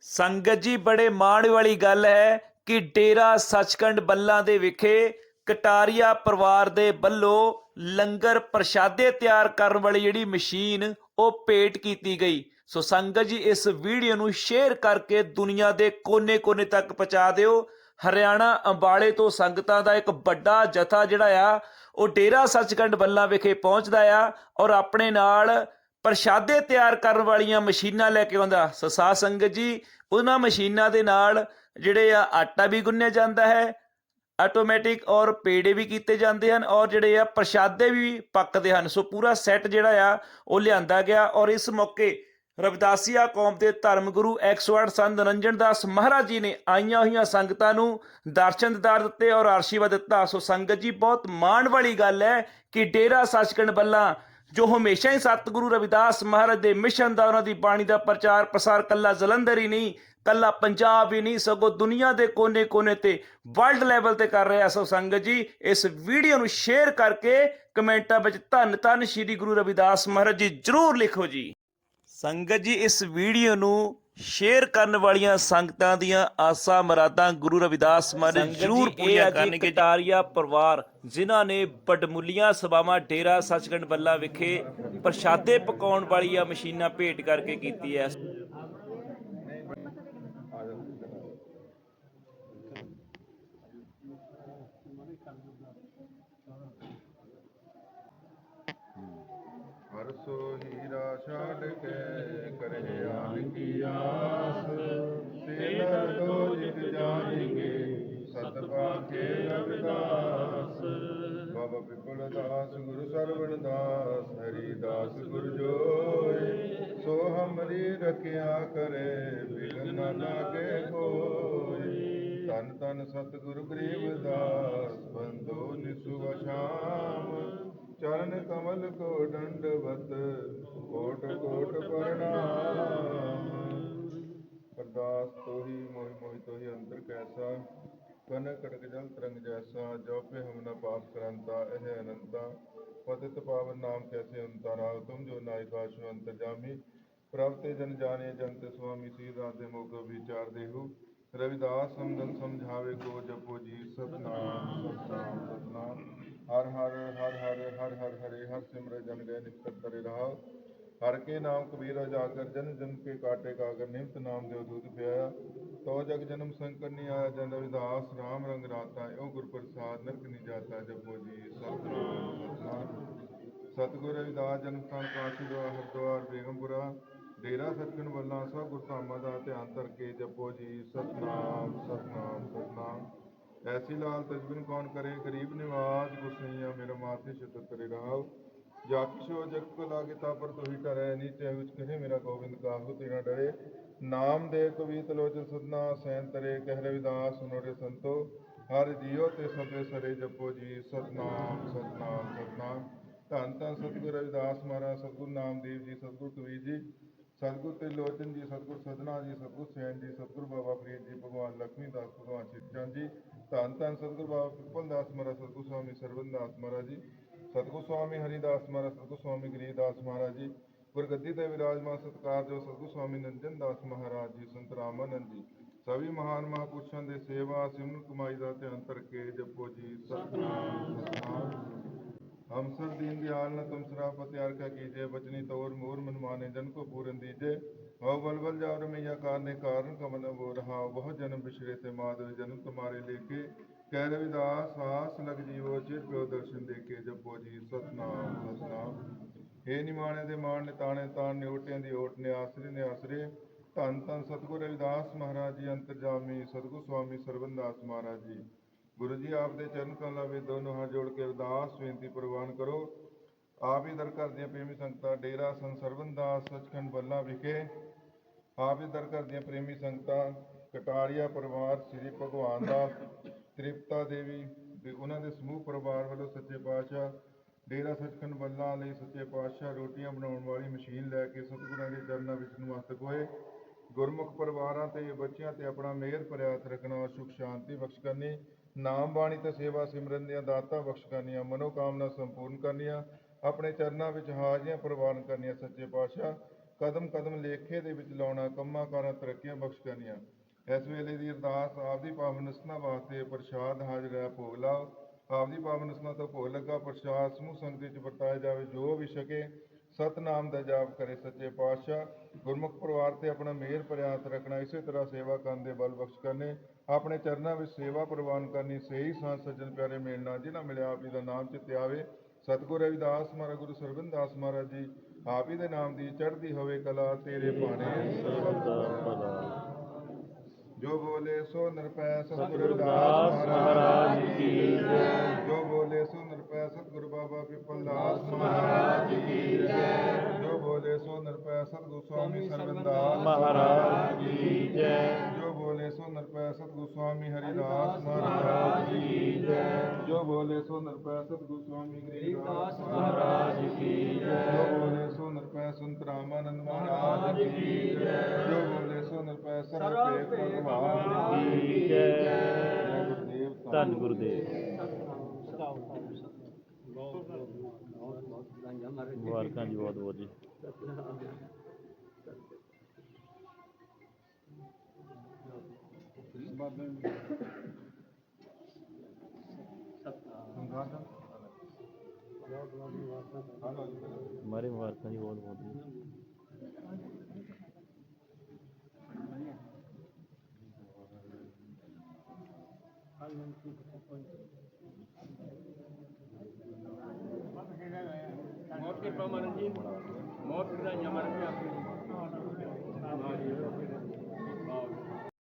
ਸੰਗਤ ਜੀ, ਬੜੇ ਮਾਣ ਵਾਲੀ ਗੱਲ ਹੈ ਕਿ ਡੇਰਾ ਸੱਚਖੰਡ ਬੱਲਾ ਦੇ ਵਿਖੇ ਕਟਾਰੀਆ ਪਰਿਵਾਰ ਦੇ ਵੱਲੋਂ ਲੰਗਰ ਪ੍ਰਸ਼ਾਦੇ ਤਿਆਰ ਕਰਨ ਵਾਲੀ ਜਿਹੜੀ ਮਸ਼ੀਨ, ਉਹ ਭੇਟ ਕੀਤੀ ਗਈ। ਸੋ ਸੰਗਤ ਜੀ, ਇਸ ਵੀਡੀਓ ਨੂੰ ਸ਼ੇਅਰ ਕਰਕੇ ਦੁਨੀਆ ਦੇ ਕੋਨੇ-ਕੋਨੇ ਤੱਕ ਪਹੁੰਚਾ ਦਿਓ। ਹਰਿਆਣਾ ਅੰਬਾਲੇ ਤੋਂ ਸੰਗਤਾਂ ਦਾ ਇੱਕ ਵੱਡਾ ਜਥਾ ਜਿਹੜਾ ਆ, ਉਹ ਡੇਰਾ ਸੱਚਖੰਡ ਬੱਲਾ ਵਿਖੇ ਪਹੁੰਚਦਾ ਆ ਔਰ ਆਪਣੇ ਨਾਲ ਪ੍ਰਸ਼ਾਦੇ ਤਿਆਰ ਕਰਨ ਵਾਲੀਆਂ ਮਸ਼ੀਨਾਂ ਲੈ ਕੇ ਆਉਂਦਾ। ਸਸਾ ਸੰਗਤ ਜੀ, ਉਹਨਾਂ ਮਸ਼ੀਨਾਂ ਦੇ ਨਾਲ ਜਿਹੜੇ ਆ ਆਟਾ ਵੀ ਗੁੰਨਿਆ ਜਾਂਦਾ ਹੈ, ਆਟੋਮੈਟਿਕ ਔਰ ਪੇੜੇ ਵੀ ਕੀਤੇ ਜਾਂਦੇ ਹਨ ਔਰ ਜਿਹੜੇ ਆ ਪ੍ਰਸ਼ਾਦੇ ਵੀ ਪੱਕਦੇ ਹਨ। ਸੋ ਪੂਰਾ ਸੈੱਟ ਜਿਹੜਾ ਆ, ਉਹ ਲਿਆਂਦਾ ਗਿਆ ਔਰ ਇਸ ਮੌਕੇ ਰਵਿਦਾਸੀਆ ਕੌਮ ਦੇ ਧਰਮ ਗੁਰੂ 108 ਸੰਤ ਨਰਿੰਜਨ ਦਾਸ ਮਹਾਰਾਜ ਜੀ ਨੇ ਆਈਆਂ ਹੋਈਆਂ ਸੰਗਤਾਂ ਨੂੰ ਦਰਸ਼ਨ ਦਿਦਾਰ ਦਿੱਤੇ ਔਰ ਆਸ਼ੀਰਵਾਦ ਦਿੱਤਾ। ਸੋ ਸੰਗਤ ਜੀ, ਬਹੁਤ ਮਾਣ ਵਾਲੀ ਗੱਲ ਹੈ ਕਿ ਡੇਰਾ ਸੱਚਖੰਡ ਬੱਲਾ ਜੋ ਹਮੇਸ਼ਾ ਹੀ ਸਤਿਗੁਰੂ ਰਵਿਦਾਸ ਮਹਾਰਾਜ ਦੇ ਮਿਸ਼ਨ ਦਾ ਉਹਨਾਂ ਦੀ ਬਾਣੀ ਦਾ ਪ੍ਰਚਾਰ ਪ੍ਰਸਾਰ ਕੱਲਾ ਜਲੰਧਰ ਹੀ ਨਹੀਂ, ਕੱਲਾ ਪੰਜਾਬ ਹੀ ਨਹੀਂ, ਸਗੋਂ ਦੁਨੀਆ ਦੇ ਕੋਨੇ-ਕੋਨੇ ਤੇ ਵਰਲਡ ਲੈਵਲ ਤੇ ਕਰ ਰਿਹਾ ਸੋ ਸੰਗਤ ਜੀ, ਇਸ ਵੀਡੀਓ ਨੂੰ ਸ਼ੇਅਰ ਕਰਕੇ ਕਮੈਂਟਾਂ ਵਿੱਚ ਧੰਨ ਧੰਨ ਸ੍ਰੀ ਗੁਰੂ ਰਵਿਦਾਸ ਮਹਾਰਾਜ ਜੀ ਜਰੂਰ ਲਿਖੋ ਜੀ। ਸੰਗਤ ਜੀ, ਇਸ ਵੀਡੀਓ ਨੂੰ ਸ਼ੇਅਰ ਕਰਨ ਵਾਲੀਆਂ ਸੰਗਤਾਂ ਦੀਆਂ ਆਸਾਂ ਮਰਾਦਾਂ ਗੁਰੂ ਰਵਿਦਾਸ ਮਹਾਰਾਜ ਜਰੂਰ ਪੂਰੀਆਂ ਕਰਨਗੇ। ਕਟਾਰੀਆ ਪਰਿਵਾਰ ਜਿਨ੍ਹਾਂ ਨੇ ਬੜਮੁੱਲੀਆਂ ਸਭਾਵਾਂ ਡੇਰਾ ਸੱਚਖੰਡ ਬੱਲਾ ਵਿਖੇ ਪ੍ਰਸ਼ਾਦੇ ਪਕਾਉਣ ਵਾਲੀਆਂ ਮਸ਼ੀਨਾਂ ਭੇਟ ਕਰਕੇ ਕੀਤੀ ਹੈ। ਹਰ ਹੀਰਾ ਛੱਡ ਕੇ ਕਰੇ ਆਨ ਕੀ ਆਸ ਤੇ ਨਰ ਜਿਤ ਜਾਣਗੇ ਸਤ ਪਾਖੇ ਰਵਿਦਾਸ ਬਾਬਾ ਪਿਪਲ ਦਾਸ ਗੁਰੂ ਸਰਵਣ ਦਾਸ ਹਰੀ ਦਾਸ ਗੁਰ ਜੋਏ ਸੋ ਹਮਰੀ ਰਖਿਆ ਕਰੇ ਬਿਗਨ ਨਾ ਲਾਗੇ ਕੋਈ ਤਨ ਤਨ ਸਤਿਗੁਰ ਗਰੀਬ ਦਾਸ ਬੰਦੋ ਨਿਸੁ ਸ਼ਾਮ ਚਰਨ ਕਮਲ ਕੋ ਦੰਡਵਤ ਕੋਟ ਕੋਟ ਪ੍ਰਣਾਮ। ਅਰਦਾਸ ਤੋਹੀ, ਮੋਹਿ ਮੋਹਿ ਤੋਹੀ, ਅੰਤਰ ਕੈਸਾ। ਕਨ ਕੜਕ ਜਲ ਤਰੰਗ ਜੈਸਾ, ਜੋ ਪੇ ਹਮ ਨ ਪਾਪ ਕਰੰਤਾ, ਇਹ ਅਨੰਤਾ। ਪਤਿਤ ਪਾਵਨ ਨਾਮ ਕੈਸੇ ਅੰਤਰਾ ਤੁਮ ਜੋ ਨਾਇਕ ਆਸ਼ु ਅੰਤਰਜਾਮੀ ਪ੍ਰਭ ਤੇ ਜਨ ਜਾਣੇ ਜੰਤ ਸੁਆਮੀ ਸੀ ਰਾਤੇ ਮੋਗ ਵਿਚਾਰ ਦੇਹੂ। ਰਵਿਦਾਸ ਸਮਦਨ ਸਮਝਾਵੇ ਕੋ ਜਪੋ ਜੀ, ਸਤਨਾਮ ਸਤਨਾਮ ਸਤਨਾਮ। ਹਰ ਹਰ ਹਰ ਹਰ ਹਰ ਹਰ ਹਰੇ ਹਰ ਸਿਮਰ ਜਨ ਗਏ ਨਿਕਟ ਕਰੇ ਰਹਾ। ਹਰ ਕੇ ਨਾਮ ਕਬੀਰ ਜਾਗਰ ਜਨ ਜਨ ਕੇ ਕਾਟੇ ਕਾਗਰ ਨਿਮਤ ਨਾਮ ਦੇਵ ਦੂਤ ਪਿਆ। ਤੋ ਜਗ ਜਨਮ ਸੰਕਰ ਨਹੀਂ ਆਇਆ ਜਨ ਰਵਿਦਾਸ ਰਾਮ ਰੰਗ ਰਾਤਾ ਓ ਗੁਰ ਪ੍ਰਸਾਦ ਨਰਕ ਨਹੀਂ ਜਾਤਾ ਜਪੋ ਜੀ ਸਤਨਾਮ ਸਤਨਾਮ ਸਤਿਗੁਰ ਰਵਿਦਾਸ ਜਨਮ ਸਥਾਨ ਕਾਸ਼ੀ ਦਾ ਹਰਦੁਆਰ, ਬੇਗਮਪੁਰਾ। ਡੇਰਾ ਸਤਿਗੁਰ ਵੱਲਾ ਸਭ ਗੁਰਧਾਮਾਂ ਦਾ ਧਿਆਨ ਧਰ ਕੇ ਜਪੋ ਜੀ, ਸਤਨਾਮ ਸਤਨਾਮ ਸਤਨਾਮ। ਐਸੀ ਲਾਲ ਤਜਬਿਨ ਕੌਣ ਕਰੇ? ਗਰੀਬ ਨਿਵਾਜ ਗੁਸਈਆ ਮੇਰਾ ਮਾਥੇ ਛਤਰ ਕਰੇ ਰਾਵ ਜਾਕਸ਼ੋ ਜਗ ਕੋ ਲਾਗੇ ਤਾ ਪਰ ਤੋਹੀ ਟਰੈ ਨੀਚੇ ਵਿੱਚ ਕਹੇ ਮੇਰਾ ਗੋਬਿੰਦ ਕਾਹੂ ਤੇਰਾ ਡਰੇ? ਨਾਮ ਦੇ ਕਵੀਤ ਲੋਚਨ ਸਦਨਾ, ਸੈਨ ਤਰੇ ਕਹਿ ਰਵਿਦਾਸ ਸੁਨੋਰੇ ਸੰਤੋ। ਹਰ ਜੀਉ ਤੇ ਸਭੇ ਸਰੇ ਜਪੋ ਜੀ, ਸਤਨਾਮ ਸਤਨਾਮ ਸਤਨਾਮ। ਧੰਨ ਧੰਨ ਸਤਿਗੁਰ ਰਵਿਦਾਸ ਮਹਾਰਾਜ, ਸਤਿਗੁਰ ਨਾਮਦੇਵ ਜੀ, ਸਤਿਗੁਰ ਕਬੀਰ ਜੀ। ਸਤਿਗੁਰ ਤੇ ਲੋਚਨ ਜੀ, ਸਤਿਗੁਰ ਸਦਨਾ ਜੀ, ਸਤਿਗੁਰ ਸੈਨ ਜੀ, ਸਤਿਗੁਰ ਬਾਬਾ ਫਰੀਦ ਜੀ, ਭਗਵਾਨ ਲక్ష్ਮੀ ਦਾਸ, ਭਗਵਾਨ ਚਿਤਚੰਦ ਜੀ। ਧੰਨ ਧੰਨ ਸਤਿਗੁਰ ਬਾਬਾ ਪਿੱਪਲ ਦਾਸ ਮਹਾਰਾਜ, ਸਤਿਗੁਰ ਸਵਾਮੀ ਸਰਵਨ ਦਾਸ ਮਹਾਰਾਜ ਜੀ, ਸਤਿਗੁਰ ਸਵਾਮੀ ਹਰੀਦਾਸ ਮਹਾਰਾਜ, ਸਤਿਗੁਰ ਸਵਾਮੀ ਗਰੀਦਾਸ ਮਹਾਰਾਜ ਜੀ, ਗੁਰਗੱਦੀ ਤੇ ਵਿਰਾਜਮਾਨ ਸਤਿਕਾਰਯੋਗ ਸਤਿਗੁਰ ਸਵਾਮੀ ਨੰਦਨ ਦਾਸ ਮਹਾਰਾਜ ਜੀ, ਸੰਤ ਰਾਮਾਨੰਦ ਜੀ, ਸਭੀ ਮਹਾਨ ਮਹਾਪੁਰਸ਼ਾਂ ਦੇ ਸੇਵਾ, ਸਿਮਰਨ, ਕਮਾਈ ਦਾ ਧਿਆਨ ਤਰਕੇ ਜਪੋ ਜੀ, ਸਤਨਾਮ ਹਮ ਸਰ ਦੀਨ ਦਿਆਲ ਨਾ ਤੁਮ ਸਰਾ ਪਤਿਆਰ ਕਾ ਕੀਜੇ, ਬਚਨੀ ਤੌਰ ਮੋਰ ਮਨਮਾਨੇ, ਜਨ ਕੋ ਪੂਰਨ ਦੀਜੇ। ਬਹੁ ਬਲਬਲ ਜਾਉ ਰਮਈਆ ਕਾਰਨੇ ਕਾਰਨ, ਕਮਲ ਬੋ ਰਹਾ ਬਹੁਤ ਜਨਮ ਬਿਛੜੇ ਤੇ ਮਾਦਵ ਜਨਮ ਤੁਮਾਰੇ ਲੇਕੇ ਕਹਿ ਰਵਿਦਾਸ ਆਸ ਲਗ ਜੀਵੋ ਚਿਤ ਪਿਓ ਦਰਸ਼ਨ ਦੇਖੇ ਜਪੋ ਜੀ। ਸਤਨਾਮ ਸਤਨਾਮ। हे ਨਿਮਾਣੇ ਦੇ ਮਾਣ ਨੇ ਤਾਣੇ ਤਾਣ ਨੇ ਓਟਿਆਂ ਦੀ ਓਟ ਨੇ ਆਸਰੇ ਨੇ ਆਸਰੇ ਧੰਨ ਧੰਨ ਸਤਗੁਰ ਰਵਿਦਾਸ ਮਹਾਰਾਜ ਜੀ, ਅੰਤਰਜਾਮੀ ਸਤਗੁਰ ਸਵਾਮੀ ਸਰਵੰਦਾਸ ਮਹਾਰਾਜ ਜੀ। ਗੁਰੂ ਜੀ ਆਪ ਦੇ ਚਰਨ ਕਮਲਾਂ ਵਿੱਚ ਦੋਨੋਂ ਹੱਥ ਜੋੜ ਕੇ ਅਰਦਾਸ, ਬੇਨਤੀ, ਪ੍ਰਵਾਨ ਕਰੋ। ਆਪ ਹੀ ਦਰ ਕਰਦੇ ਪ੍ਰੇਮੀ ਸੰਗਤਾਂ, ਡੇਰਾ ਸੰਤ ਸਰਵੰਦਾਸ ਸਚਖੰਡ ਬੱਲਾ ਵਿਖੇ ਆਪ ਹੀ ਦਰ ਕਰਦੀਆਂ ਪ੍ਰੇਮੀ ਸੰਗਤਾਂ, ਕਟਾਰੀਆ ਪਰਿਵਾਰ, ਸ੍ਰੀ ਭਗਵਾਨ ਦਾਸ ਤ੍ਰਿਪਤਾ ਦੇਵੀ ਤੇ ਉਹਨਾਂ ਦੇ ਸਮੂਹ ਪਰਿਵਾਰ ਵੱਲੋਂ ਸੱਚੇ ਪਾਤਸ਼ਾਹ, ਡੇਰਾ ਸਚਖੰਡ ਬੱਲਾ ਲਈ ਸੱਚੇ ਪਾਤਸ਼ਾਹ ਰੋਟੀਆਂ ਬਣਾਉਣ ਵਾਲੀ ਮਸ਼ੀਨ ਲੈ ਕੇ ਸਤਿਗੁਰਾਂ ਦੇ ਚਰਨਾਂ ਵਿੱਚ ਨਮਸਤਕ ਹੋਏ। ਗੁਰਮੁਖ ਪਰਿਵਾਰਾਂ ਤੇ ਬੱਚਿਆਂ ਤੇ ਆਪਣਾ ਮਿਹਰ ਭਰਿਆ ਰੱਖਣਾ ਔਰ ਸੁਖ ਸ਼ਾਂਤੀ ਬਖਸ਼ ਕਰਨੀ, ਨਾਮ ਬਾਣੀ ਤੇ ਸੇਵਾ ਸਿਮਰਨ ਦੀਆਂ ਦਾਤਾਂ ਬਖਸ਼ ਕਰਨੀਆਂ ਮਨੋ ਕਾਮਨਾ ਸੰਪੂਰਨ ਕਰਨੀਆਂ, ਆਪਣੇ ਚਰਨਾਂ ਵਿੱਚ ਹਾਜ਼ਰੀਆਂ ਪ੍ਰਵਾਨ ਕਰਨੀਆਂ ਸੱਚੇ ਪਾਤਸ਼ਾਹ। ਕਦਮ ਕਦਮ ਲੇਖੇ ਦੇ ਵਿੱਚ ਲਾਉਣਾ, ਕੰਮਾਂ ਕਾਰਾਂ ਤਰੱਕੀਆਂ ਬਖਸ਼ ਕਰਨੀਆਂ ਇਸ ਵੇਲੇ ਦੀ ਅਰਦਾਸ, ਆਪਦੀ ਪਾਵਨ ਨਸਨਾ ਵਾਸਤੇ ਪ੍ਰਸ਼ਾਦ ਹਾਜ਼ਰ ਹੈ, ਭੋਗ ਲਾਓ। ਆਪਦੀ ਪਾਵਨ ਨਸਨਾ ਤੋਂ ਭੋਗ ਲੱਗਾ, ਪ੍ਰਸ਼ਾਦ ਸਮੂਹ ਸੰਗਤ ਵਿੱਚ ਵਰਤਾਇਆ ਜਾਵੇ, ਜੋ ਵੀ ਛਕੇ, ਸਤਨਾਮ ਦਾ ਜਾਪ ਕਰੇ ਸੱਚੇ ਪਾਤਸ਼ਾਹ। ਗੁਰਮੁਖ ਪਰਿਵਾਰ ਤੇ ਆਪਣਾ ਮਿਹਰ ਭਰਿਆ ਰੱਖਣਾ, ਇਸੇ ਤਰ੍ਹਾਂ ਸੇਵਾ ਕਰਨ ਦੇ ਬਲ ਬਖਸ਼ ਕਰਨੇ। ਆਪਣੇ ਚਰਨਾਂ ਵਿੱਚ ਸੇਵਾ ਪ੍ਰਵਾਨ ਕਰਨੀ, ਸਹੀ ਸਾਧ ਸੱਜਣ ਪਿਆਰੇ ਮਿਲਣਾ ਜਿਨ੍ਹਾਂ ਮਿਲਿਆ ਆਪ ਜੀ ਦਾ ਨਾਮ ਚਿਤਿਆਵੇ ਆਵੇ। ਸਤਿਗੁਰੂ ਰਵਿਦਾਸ ਮਹਾਰਾਜ, ਗੁਰੂ ਸਰਬੰਦਾਸ ਮਹਾਰਾਜ ਜੀ ਆਪ ਦੇ ਨਾਮ ਦੀ ਚੜ੍ਹਦੀ ਹੋਵੇ ਕਲਾ, ਤੇਰੇ ਭਾਣੇ। ਸਰਬਤ ਦਾ ਭਲਾ ਜੋ ਬੋਲੇ ਸੋ ਨਿਰਪੈ ਸਤਿਗੁਰੂ ਰਵਿਦਾਸ ਮਹਾਰਾਜ ਕੀ ਜੈ। ਜੋ ਬੋਲੇ ਸੋ ਨਿਰਪੈ ਸਤਿਗੁਰੂ ਬਾਬਾ ਪਿਪਲ ਦਾਸ ਮਹਾਰਾਜ ਕੀ ਜੈ। ਜੋ ਬੋਲੇ ਸੋ ਨਿਰਪੈ ਸਤਿਗੁਰੂ ਸਵਾਮੀ ਸਰਬੰਦਾਸ ਮਹਾਰਾਜ ਕੀ ਜੈ। ਜੋ ਬੋਲੇ ਸੋ ਨਿਰਪੈ ਸਤਿਗੁਰੂ ਸਵਾਮੀ ਹਰਿਦਾਸ ਮਹਾਰਾਜ ਕੀ ਜੈ। ਜੋ। ਬੋਲੇ ਸੋ ਨਿਰਪੈ ਸਤਿਗੁਰੂ ਸਵਾਮੀ ਗਰੀਬਦਾਸ ਮਹਾਰਾਜ ਕੀ ਜੈ। ਜੋ। ਬੋਲੇ ਸੋ ਨਿਰਪੈ ਸੰਤ ਰਾਮਾਨੰਦ ਮਹਾਰਾਜ ਕੀ ਜੈ। ਜੋ। ਬੋਲੇ ਸੋ ਨਿਰਪੈ ਸਰਵ ਭਗਵਾਨ ਕੀ ਜੈ। ਜੈ ਗੁਰਦੇਵ ਧੰਨ ਗੁਰਦੇਵ। ਜੀ ਬਹੁਤ ਬਹੁਤ ਜੀ ਮਾਰੇ ਮੁਬਾਰਕਾਂ ਜੀ ਬਹੁਤ ਬਹੁਤ। ਜੀ ਮੌਤ ਕਿਰਪਾ ਮਨ ਜੀ। ਮੌਤ ਦਾ ਯਮਨ ਵੀ ਆਪਣੀ